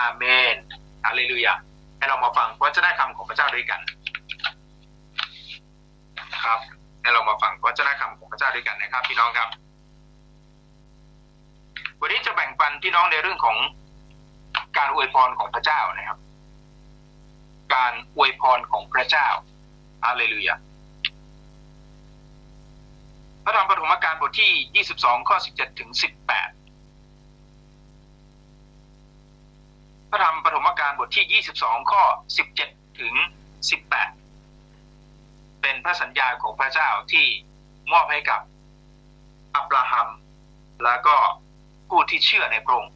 อาเมนฮาเลลูยาให้เรามาฟังพระเจ้าคำของพระเจ้าด้วยกัน ครับให้เรามาฟังพระเจ้าคำของพระเจ้าด้วยกันนะครับ พี่น้องครับ วันนี้จะแบ่งปันพี่น้องในเรื่องของการอวยพรของพระเจ้านะครับ การอวยพรของพระเจ้าฮาเลลูยาพระธรรมปฐมกาลบทที่ 22 ข้อ 17 ถึง 18 พระธรรมปฐมกาลบทที่ 22 ข้อ 17 ถึง 18 เป็นพระสัญญาของพระเจ้าที่มอบให้กับอับราฮัม แล้วก็ผู้ที่เชื่อในพระองค์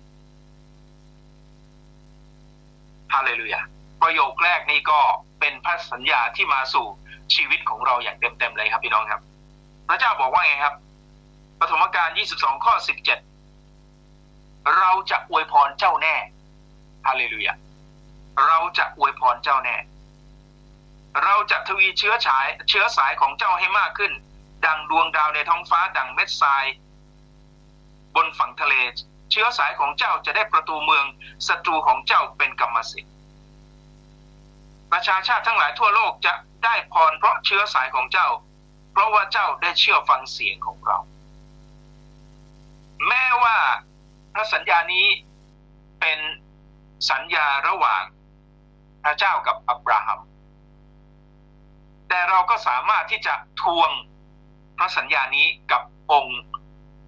ฮาเลลูยาประโยคแรกนี้ก็เป็นพระสัญญาที่มาสู่ชีวิตของเราอย่างเต็มๆเลยครับพี่น้องครับ พระเจ้าบอกว่าไงครับปฐมกาล 22 ข้อ 17 เราจะอวยพรเจ้าแน่ ฮาเลลูยาเราจะอวยพรเจ้าแน่ เราจะทวีเชื้อฉายเชื้อสายของเจ้าให้มากขึ้น ดังดวงดาวในท้องฟ้าดังเม็ดทราย บนฝั่งทะเล เชื้อสายของเจ้าจะได้ประตูเมืองศัตรูของเจ้าเป็นกรรมสิทธิ์ประชาชาติทั้งหลายทั่วโลกจะได้พรเพราะเชื้อสายของเจ้า เพราะว่าเจ้าได้เชื่อฟังเสียงของเรา แม้ว่าพระสัญญานี้เป็น สัญญาระหว่างพระเจ้ากับอับราฮัม แต่เราก็สามารถที่จะทวงพระสัญญานี้กับองค์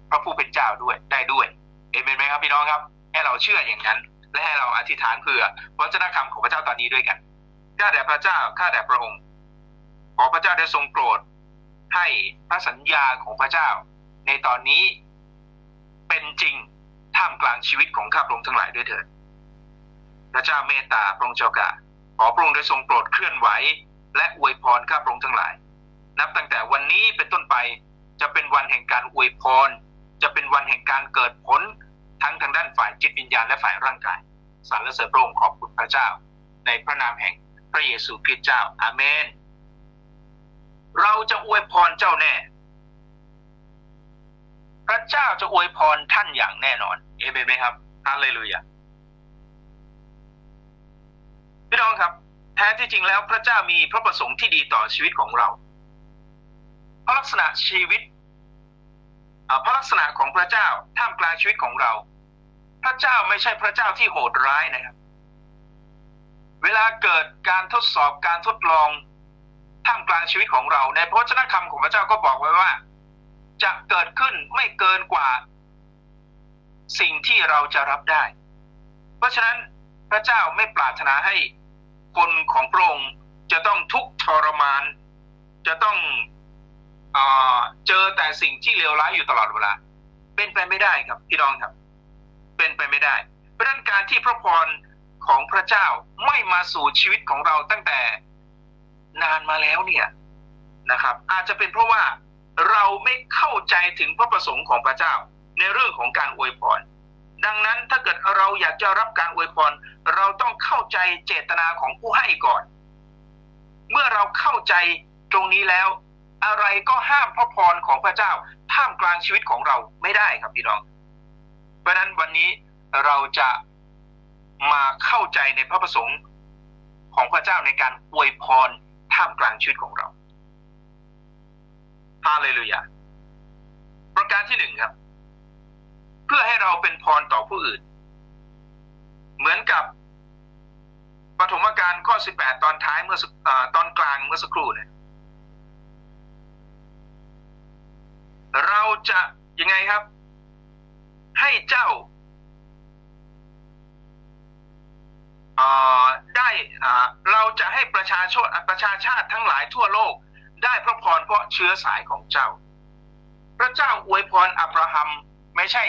พระผู้เป็นเจ้าด้วยได้ด้วย เอเมนไหมครับพี่น้องครับ ให้เราเชื่ออย่างนั้น และให้เราอธิษฐานเผื่อพระเจ้าคำของพระเจ้าตอนนี้ด้วยกัน ข้าแต่พระเจ้า ข้าแต่พระองค์ ขอพระเจ้าได้ทรงโปรด ให้พระสัญญาของพระเจ้า ในตอนนี้เป็นจริงท่ามกลางชีวิตของข้าพระองค์ทั้งหลายด้วยเถิด พระเจ้าเมตตาพระองค์เจ้ากาขอพระองค์ได้ทรงโปรดเคลื่อนไหว และอวยพรข้าพระองค์ทั้งหลาย นับตั้งแต่วันนี้เป็นต้นไปจะเป็นวันแห่งการอวยพร จะเป็นวันแห่งการเกิดผลทั้งทางด้านฝ่ายจิตวิญญาณและฝ่ายร่างกายสรรเสริญพระองค์ขอบคุณพระเจ้า ในพระนามแห่งพระเยซูคริสต์เจ้าอาเมน เราจะอวยพรเจ้าแน่ พระเจ้าจะอวยพรท่านอย่างแน่นอน เอเมนไหมครับฮาเลลูยา พี่น้องครับ แท้ที่จริงแล้วพระเจ้ามีพระประสงค์ที่ดีต่อชีวิตของเรา เพราะลักษณะชีวิตเพราะลักษณะของพระเจ้าท่ามกลางชีวิตของเรา พระเจ้าไม่ใช่พระเจ้าที่โหดร้ายนะครับ เวลาเกิดการทดสอบการทดลองท่ามกลางชีวิตของเรา ในพระวจนะคำของพระเจ้าก็บอกไว้ว่า จะเกิดขึ้นไม่เกินกว่า สิ่งที่เราจะรับได้ เพราะฉะนั้นพระเจ้าไม่ปรารถนาให้ คนของพระองค์จะต้องทุกข์ทรมาน จะต้องเอเจอแต่สิ่งที่เลวร้ายอยู่ตลอดเวลา เป็นไปไม่ได้ครับพี่น้องครับ เป็นไปไม่ได้ เพราะนั้นการที่พระพรของพระเจ้าไม่มาสู่ชีวิตของเราตั้งแต่นานมาแล้วเนี่ยนะครับ อาจจะเป็นเพราะว่าเราไม่เข้าใจถึงพระประสงค์ของพระเจ้าในเรื่องของการอวยพร ดังนั้นถ้าเกิดเราอยากจะรับการอวยพร เราต้องเข้าใจเจตนาของผู้ให้ก่อน เมื่อเราเข้าใจตรงนี้แล้ว อะไรก็ห้ามพระพรของพระเจ้า ท่ามกลางชีวิตของเราไม่ได้ครับพี่น้อง เพราะนั้นวันนี้เราจะมาเข้าใจในพระประสงค์ของพระเจ้าในการอวยพรท่ามกลางชีวิตของเราฮาเลลูยาประการที่หนึ่งครับ เพื่อให้เราเป็นพรต่อผู้อื่น เหมือนกับปฐมกาลข้อ 18 ตอนท้ายเมื่ออตอนกลางเมื่อสักครู่เนี่ยเราจะยังไงครับ ให้เจ้าได้เราจะให้ประชาชนประชาชาติทั้งหลายทั่วโลก ได้พระพรเพราะเชื้อสายของเจ้า พระเจ้าอวยพรอับราฮัมไม่ใช่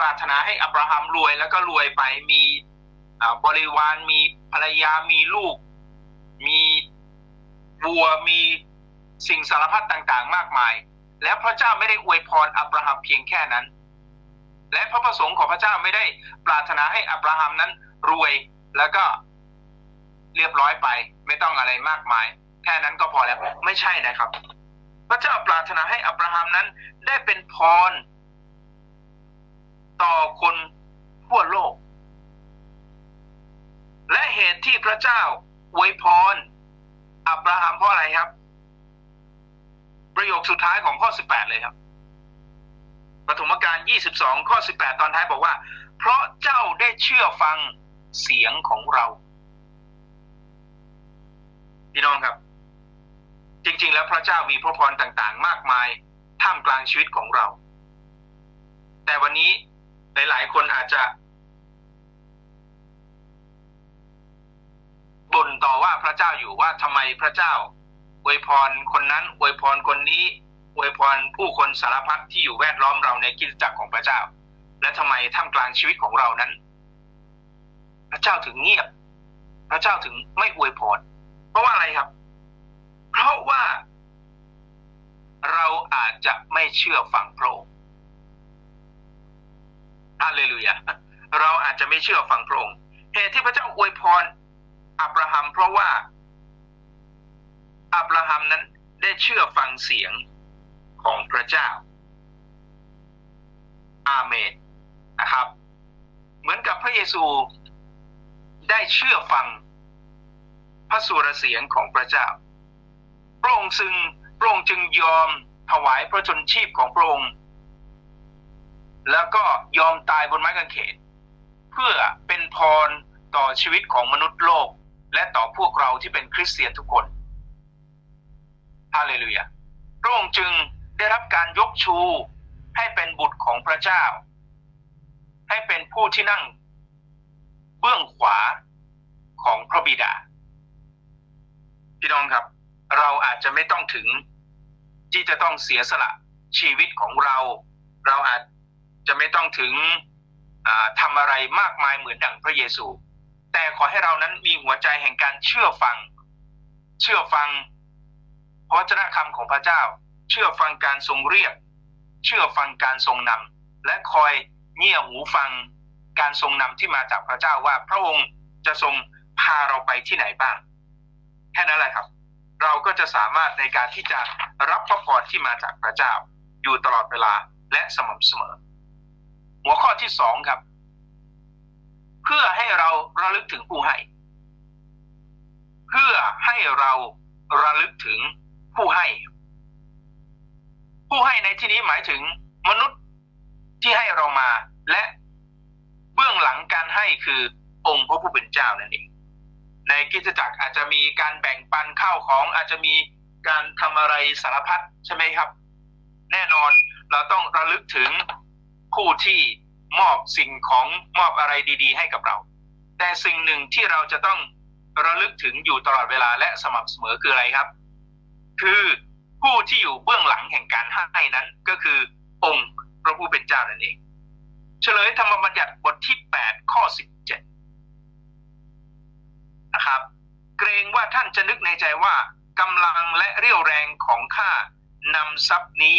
ปรารถนาให้อับราฮัมรวยแล้วก็รวยไปมีบริวารมีภรรยามีลูก มีวัวมีสิ่งสารพัดต่างๆ มากมาย แล้วพระเจ้าไม่ได้อวยพรอับราฮัมเพียงแค่นั้น และพระประสงค์ของพระเจ้าไม่ได้ปรารถนาให้อับราฮัมนั้นรวยแล้วก็เรียบร้อยไป ไม่ต้องอะไรมากมาย แค่นั้นก็พอแล้วไม่ใช่นะครับ พระเจ้าปรารถนาให้อับราฮัมนั้นได้เป็นพร ต่อคนทั่วโลก และเหตุที่พระเจ้าอวยพรอับราฮัมเพราะอะไรครับ ประโยคสุดท้ายของข้อ 18 เลยครับปฐมกาล22 ข้อ 18 ตอนท้ายบอกว่า เพราะเจ้าได้เชื่อฟังเสียงของเรา พี่น้องครับ จริง ๆ แล้วพระเจ้ามีพระพรต่างๆ มากมายท่ามกลางชีวิตของเรา แต่วันนี้ หลายๆคนอาจจะบ่นต่อว่าพระเจ้าอยู่ว่าทำไมพระเจ้าอวยพรคนนั้นอวยพรคนนี้อวยพรผู้คนสารพัดที่อยู่แวดล้อมเราในกิจจักรของพระเจ้า และทำไมท่ามกลางชีวิตของเรานั้น พระเจ้าถึงเงียบ พระเจ้าถึงไม่อวยพรเพราะว่าอะไรครับ เพราะว่าเราอาจจะไม่เชื่อฟังพระองค์ เลลูยาเราอาจจะไม่เชื่อฟังพระองค์เหตุที่พระเจ้าอวยพรอับราฮัม เพราะว่าอับราฮัมนั้นได้เชื่อฟังเสียงของพระเจ้า อาเมนนะครับ เหมือนกับพระเยซูได้เชื่อฟังพระสุรเสียงของพระเจ้า พระองค์จึงพระองค์จึงยอมถวายพระชนชีพของพระองค์ แล้วก็ยอมตายบนไม้กางเขนเพื่อเป็นพรต่อชีวิตของมนุษย์โลก และต่อพวกเราที่เป็นคริสเตียนทุกคนฮาเลลูยาพระองค์จึงได้รับการยกชูให้เป็นบุตรของพระเจ้า ให้เป็นผู้ที่นั่ง เบื้องขวาของพระบิดา พี่น้องครับ เราอาจจะไม่ต้องถึงที่จะต้องเสียสละชีวิตของเรา เราอาจ จะไม่ต้องถึงทำอะไรมากมายเหมือนดังพระเยซู แต่ขอให้เรานั้นมีหัวใจแห่งการเชื่อฟัง เชื่อฟังพระเจ้าคำของพระเจ้า เชื่อฟังการทรงเรียก เชื่อฟังการทรงนำและคอยเงี่ยหูฟังการทรงนำที่มาจากพระเจ้าว่าพระองค์จะทรงพาเราไปที่ไหนบ้าง แค่นั้นแหละครับ เราก็จะสามารถในการที่จะรับพระพรที่มาจากพระเจ้า อยู่ตลอดเวลาและสม่ำเสมอ หัวข้อที่สองครับ เพื่อให้เราระลึกถึงผู้ให้ เพื่อให้เราระลึกถึงผู้ให้ ผู้ให้ในที่นี้หมายถึงมนุษย์ที่ให้เรามา และเบื้องหลังการให้คือองค์พระผู้เป็นเจ้านั่นเองในกิจจักรอาจจะมีการแบ่งปันข้าวของอาจจะมีการทำอะไรสารพัดใช่ไหมครับ แน่นอนเราต้องระลึกถึง ผู้ที่มอบสิ่งของมอบอะไรดีๆ ให้กับเรา แต่สิ่งหนึ่งที่เราจะต้องระลึกถึงอยู่ตลอดเวลาและสม่ำเสมอคืออะไรครับ คือผู้ที่อยู่เบื้องหลังแห่งการให้นั้นก็คือองค์พระผู้เป็นเจ้านั่นเอง เฉลยธรรมบัญญัติบทที่ 8 ข้อ 17 นะครับ เกรงว่าท่านจะนึกในใจว่ากำลังและเรี่ยวแรงของข้านำทรัพย์นี้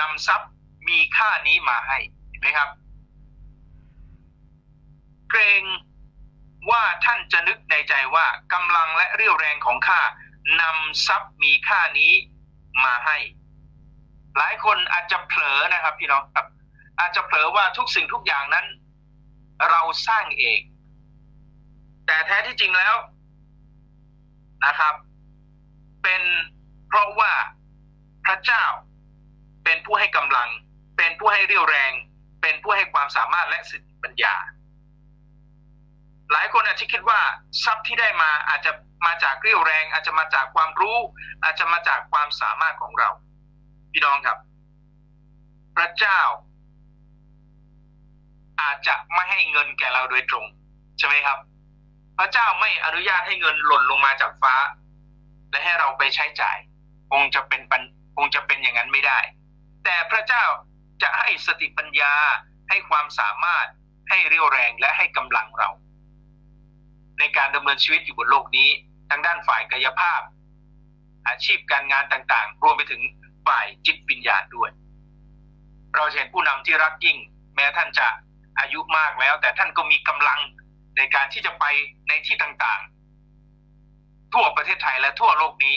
นำทรัพย์มีค่านี้มาให้ นไหมครับ เกรงว่าท่านจะนึกในใจว่ากำลังและเรี่ยวแรงของข้านำทรัพย์มีค่านี้มาให้ หลายคนอาจจะเผลอนะครับพี่น้องครับ อาจจะเผลอว่าทุกสิ่งทุกอย่างนั้น เราสร้างเอง แต่แท้ที่จริงแล้วนะครับ เป็นเพราะว่าพระเจ้าเป็นผู้ให้กำลัง เป็นผู้ให้เรี่ยวแรง เป็นผู้ให้ความสามารถและสิทธิปัญญา หลายคนอาจจะคิดว่าทรัพย์ที่ได้มาอาจจะมาจากเรี่ยวแรง อาจจะมาจากความรู้ อาจจะมาจากความสามารถของเรา พี่น้องครับ พระเจ้า อาจจะไม่ให้เงินแก่เราโดยตรง ใช่ไหมครับ พระเจ้าไม่อนุญาตให้เงินหล่นลงมาจากฟ้า และให้เราไปใช้จ่าย คงจะเป็นคงจะเป็นอย่างนั้นไม่ได้ แต่พระเจ้า จะให้สติปัญญาให้ความสามารถให้เรี่ยวแรงและให้กำลังเรา ในการดำเนินชีวิตอยู่บนโลกนี้ทางด้านฝ่ายกายภาพ อาชีพการงานต่างๆ รวมไปถึงฝ่ายจิตวิญญาณด้วย เราเห็นผู้นำที่รักยิ่ง แม้ท่านจะอายุมากแล้ว แต่ท่านก็มีกำลังในการที่จะไปในที่ต่างๆ ทั่วประเทศไทยและทั่วโลกนี้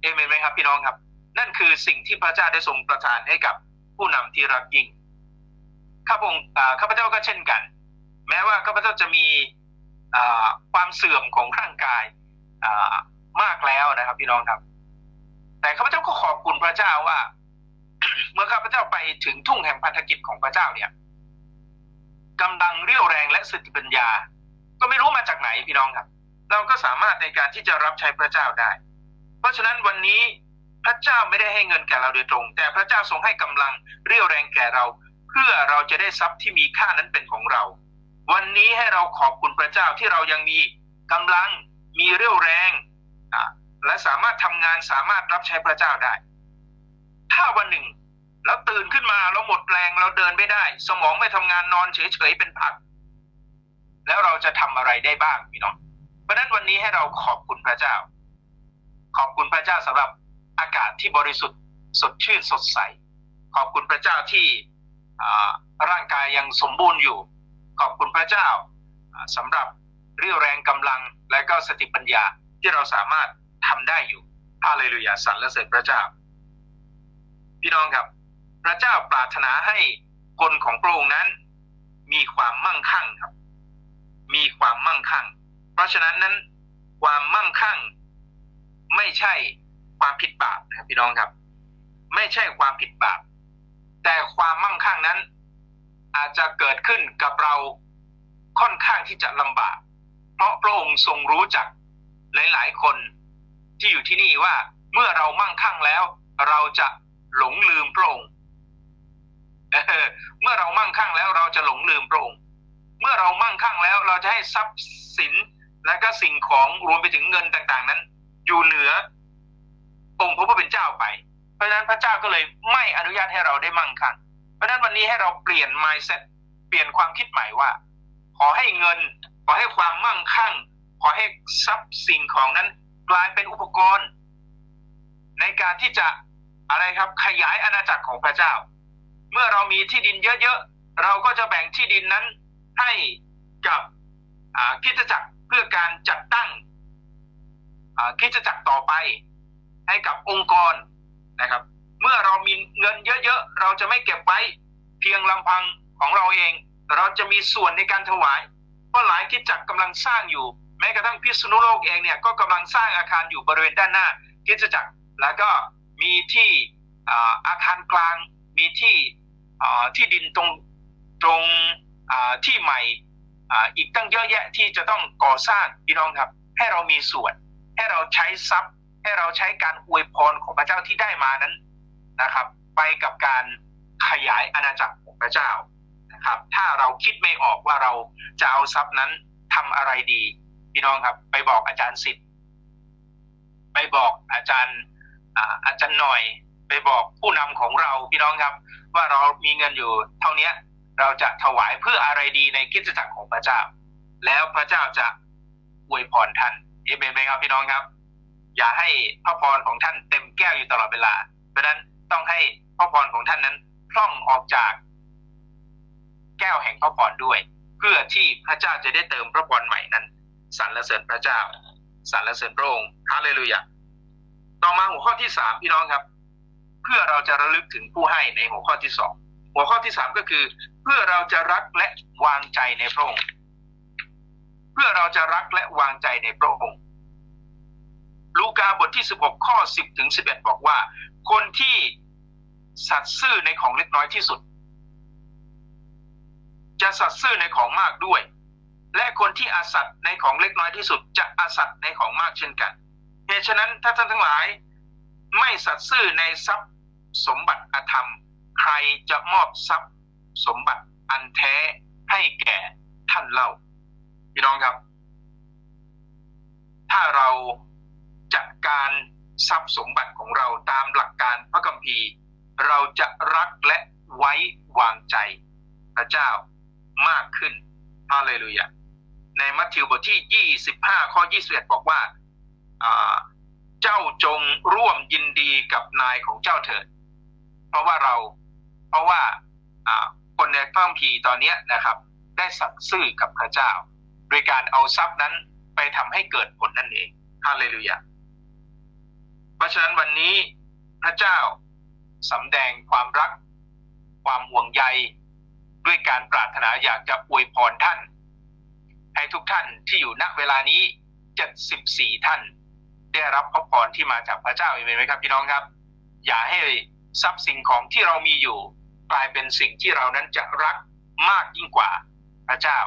เอเมนไหมครับพี่น้องครับ นั่นคือสิ่งที่พระเจ้าได้ทรงประทานให้กับ ผู้นำที่รักยิ่งข้าพงข้าพเจ้าก็เช่นกัน แม้ว่าข้าพเจ้าจะมีความเสื่อมของร่างกายมากแล้วนะครับ พี่น้องครับ แต่ข้าพเจ้าก็ขอบคุณพระเจ้าว่า เมื่อข้าพเจ้าไปถึงทุ่งแห่งพันธกิจของพระเจ้าเนี่ยกำลังเรี่ยวแรงและสติปัญญา ก็ไม่รู้มาจากไหนพี่น้องครับ เราก็สามารถในการที่จะรับใช้พระเจ้าได้ เพราะฉะนั้นวันนี้ พระเจ้าไม่ได้ให้เงินแก่เราโดยตรง แต่พระเจ้าทรงให้กำลังเรี่ยวแรงแก่เรา เพื่อเราจะได้ทรัพย์ที่มีค่านั้นเป็นของเรา วันนี้ให้เราขอบคุณพระเจ้าที่เรายังมีกำลังมีเรี่ยวแรงและสามารถทำงานสามารถรับใช้พระเจ้าได้ ถ้าวันหนึ่งแล้วตื่นขึ้นมาเราหมดแรงเราเดินไม่ได้ สมองไม่ทำงานนอนเฉยๆเป็นผัก แล้วเราจะทำอะไรได้บ้างพี่น้องเพราะนั้นวันนี้ให้เราขอบคุณพระเจ้า ขอบคุณพระเจ้าสำหรับ อากาศที่บริสุทธิ์สดชื่นสดใส ขอบคุณพระเจ้าที่ร่างกายยังสมบูรณ์อยู่ ขอบคุณพระเจ้าสำหรับเรี่ยวแรงกำลังและก็สติปัญญาที่เราสามารถทำได้อยู่ฮาเลลูยาสรรเสริญพระเจ้า พี่น้องครับ พระเจ้าปรารถนาให้คนของพระองค์นั้น มีความมั่งคั่งครับ มีความมั่งคั่ง เพราะฉะนั้นนั้น ความมั่งคั่ง ไม่ใช่ ความผิดบาปนะครับพี่น้องครับ ไม่ใช่ความผิดบาป แต่ความมั่งคั่งนั้น อาจจะเกิดขึ้นกับเราค่อนข้างที่จะลำบาก เพราะพระองค์ทรงรู้จักหลาย ๆ คนที่อยู่ที่นี่ว่าเมื่อเรามั่งคั่งแล้ว เราจะหลงลืมพระองค์เมื่อเรามั่งคั่งแล้วเราจะหลงลืมพระองค์ เมื่อเรามั่งคั่งแล้วเราจะให้ทรัพย์สินและก็สิ่งของรวมไปถึงเงินต่างๆนั้น อยู่เหนือ องค์พระผู้เป็นเจ้าไป เพราะฉะนั้นพระเจ้าก็เลยไม่อนุญาตให้เราได้มั่งคั่งเพราะฉะนั้นวันนี้ให้เราเปลี่ยน mindset เปลี่ยนความคิดใหม่ว่า ขอให้เงิน ขอให้ความมั่งคั่ง ขอให้ทรัพย์สิ่งของนั้นกลายเป็นอุปกรณ์ ในการที่จะอะไรครับขยายอาณาจักรของพระเจ้า เมื่อเรามีที่ดินเยอะๆ เราก็จะแบ่งที่ดินนั้นให้กับคิดจักรเพื่อการจัดตั้งคิดจักรต่อไป ให้กับองค์กรนะครับ เมื่อเรามีเงินเยอะๆ เราจะไม่เก็บไว้เพียงลำพังของเราเอง เราจะมีส่วนในการถวาย เพราะหลายคิดจักรกำลังสร้างอยู่ แม้กระทั่งพิษณุโลกเองเนี่ยก็กำลังสร้างอาคารอยู่บริเวณด้านหน้าคิดจักรแล้วก็มีที่อาคารกลางมีที่ที่ดินตรงตรงที่ใหม่อีกตั้งเยอะแยะที่จะต้องก่อสร้างพี่น้องครับ ให้เรามีส่วน ให้เราใช้ทรัพย์ ให้เราใช้การอวยพรของพระเจ้าที่ได้มานั้นนะครับ ไปกับการขยายอาณาจักรของพระเจ้านะครับ ถ้าเราคิดไม่ออกว่าเราจะเอาทรัพย์นั้นทำอะไรดี พี่น้องครับ ไปบอกอาจารย์สิทธิ์ไปบอกอาจารย์อาจารย์หน่อย ไปบอกผู้นำของเราพี่น้องครับ ว่าเรามีเงินอยู่เท่านี้เราจะถวายเพื่ออะไรดีในกิจจักรของพระเจ้า แล้วพระเจ้าจะอวยพรท่านเอเมนไหมครับพี่น้องครับ อย่าให้พระพรของท่านเต็มแก้วอยู่ตลอดเวลา เพราะนั้นต้องให้พระพรของท่านนั้นพร่องออกจาก แก้วแห่งพระพรด้วย เพื่อที่พระเจ้าจะได้เติมพระพรใหม่นั้นสรรเสริญพระเจ้าสรรเสริญพระองค์ฮาเลลูยาต่อมาหัวข้อที่สามพี่น้องครับ เพื่อเราจะระลึกถึงผู้ให้ในหัวข้อที่สองหัวข้อที่สามก็คือ เพื่อเราจะรักและวางใจในพระองค์ เพื่อเราจะรักและวางใจในพระองค์าบทที่สิบหกข้อสิบถึงสิบเอ็ดบอกว่า คนที่สัตย์ซื่อในของเล็กน้อยที่สุด จะสัตย์ซื่อในของมากด้วย และคนที่อาสัตในของเล็กน้อยที่สุด จะอาสัตในของมากเช่นกันเหตุฉะนั้นถ้าท่านทั้งหลาย ไม่สัตย์ซื่อในทรัพย์สมบัติอธรรม ใครจะมอบทรัพย์สมบัติอันแท้ให้แก่ท่านเล่าพี่น้องครับ ถ้าเรา จัดการทรัพย์สมบัติของเราตามหลักการพระคัมภีร์ เราจะรักและไว้วางใจพระเจ้ามากขึ้นฮาเลลูยาในมัทธิวบทที่ 25 ข้อ 21 บอกว่าเจ้าจงร่วมยินดีกับนายของเจ้าเถิด เพราะว่าเราเพราะว่าคนในพระคัมภีร์ตอนนี้นะครับ ได้สัตย์ซื่อกับพระเจ้า โดยการเอาทรัพย์นั้นไปทำให้เกิดผลนั่นเองฮาเลลูยา เพราะฉะนั้นวันนี้พระเจ้าสำแดงความรัก ความห่วงใย ด้วยการปรารถนาอยากจะอวยพรท่าน ให้ทุกท่านที่อยู่ณเวลานี้ 74 ท่าน ได้รับพระพรที่มาจากพระเจ้าเองไหมครับพี่น้องครับ อย่าให้ทรัพย์สิ่งของที่เรามีอยู่ กลายเป็นสิ่งที่เรานั้นจะรักมากยิ่งกว่าพระเจ้า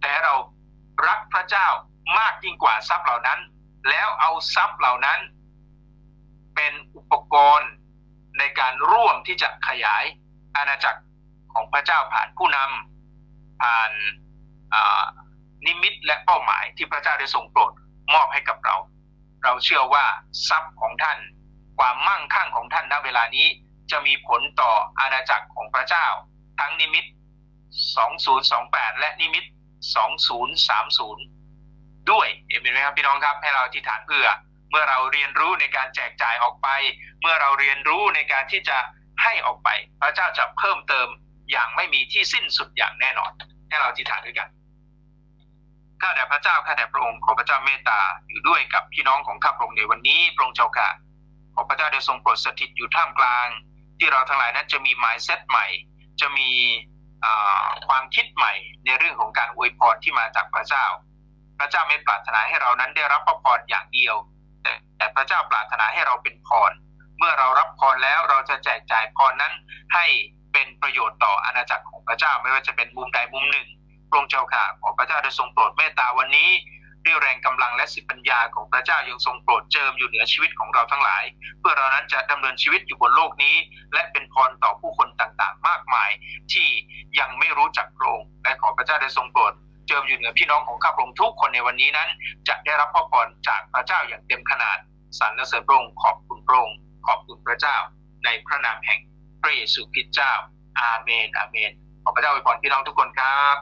แต่เรารักพระเจ้ามากยิ่งกว่าทรัพย์เหล่านั้น แล้วเอาทรัพย์เหล่านั้น เป็นอุปกรณ์ในการร่วมที่จะขยายอาณาจักรของพระเจ้าผ่านผู้นำผ่านนิมิตและเป้าหมายที่พระเจ้าได้ทรงโปรดมอบให้กับเรา เราเชื่อว่าทรัพย์ของท่าน ความมั่งคั่งของท่านณเวลานี้จะมีผลต่ออาณาจักรของพระเจ้า ทั้งนิมิต 2028 และนิมิต 2030 ด้วยเห็นไหมครับพี่น้องครับให้เราอธิษฐานเพื่อ มื่อเราเรียนรู้ในการแจกจ่ายออกไป เมื่อเราเรียนรู้ในการที่จะให้ออกไป พระเจ้าจะเพิ่มเติมอย่างไม่มีที่สิ้นสุดอย่างแน่นอน ให้เราอธิษฐานด้วยกันข้าแต่พระเจ้าข้าแต่พระองค์ขอพระเจ้าเมตตาอยู่ด้วยกับพี่น้องของข้าพระองค์ในวันนี้พระองค์เจ้าค่ะขอพระเจ้าได้ทรงโปรดสถิตอยู่ท่ามกลาง ที่เราทั้งหลายนั้นจะมี mindset ใหม่ จะมีความคิดใหม่ในเรื่องของการอวยพรที่มาจากพระเจ้า พระเจ้าไม่ปรารถนาให้เรานั้นได้รับพระพรอย่างเดียว แต่พระเจ้าปรารถนาให้เราเป็นพร เมื่อเรารับพรแล้วเราจะแจกจ่ายพรนั้นให้เป็นประโยชน์ต่ออาณาจักรของพระเจ้าไม่ว่าจะเป็นมุมใดมุมหนึ่งพระองค์เจ้าค่ะขอพระเจ้าได้ทรงโปรดเมตตาวันนี้ด้วยแรงกำลังและสิปัญญาของพระเจ้ายังทรงโปรดเจิมอยู่เหนือชีวิตของเราทั้งหลาย เพื่อเรานั้นจะดำเนินชีวิตอยู่บนโลกนี้ และเป็นพรต่อผู้คนต่างๆ มากมาย ที่ยังไม่รู้จักพระองค์และขอพระเจ้าได้ทรงโปรด เจิมอยู่เหนือพี่น้องของข้าพระองค์ทุกคนในวันนี้นั้น จะได้รับพระพรจากพระเจ้าอย่างเต็มขนาดสรรเสริญพระองค์ขอบคุณพระองค์ขอบคุณพระเจ้า ในพระนามแห่งพระเยซูคริสต์เจ้า อาเมนอาเมนขอพระเจ้าอวยพรพี่น้องทุกคนครับ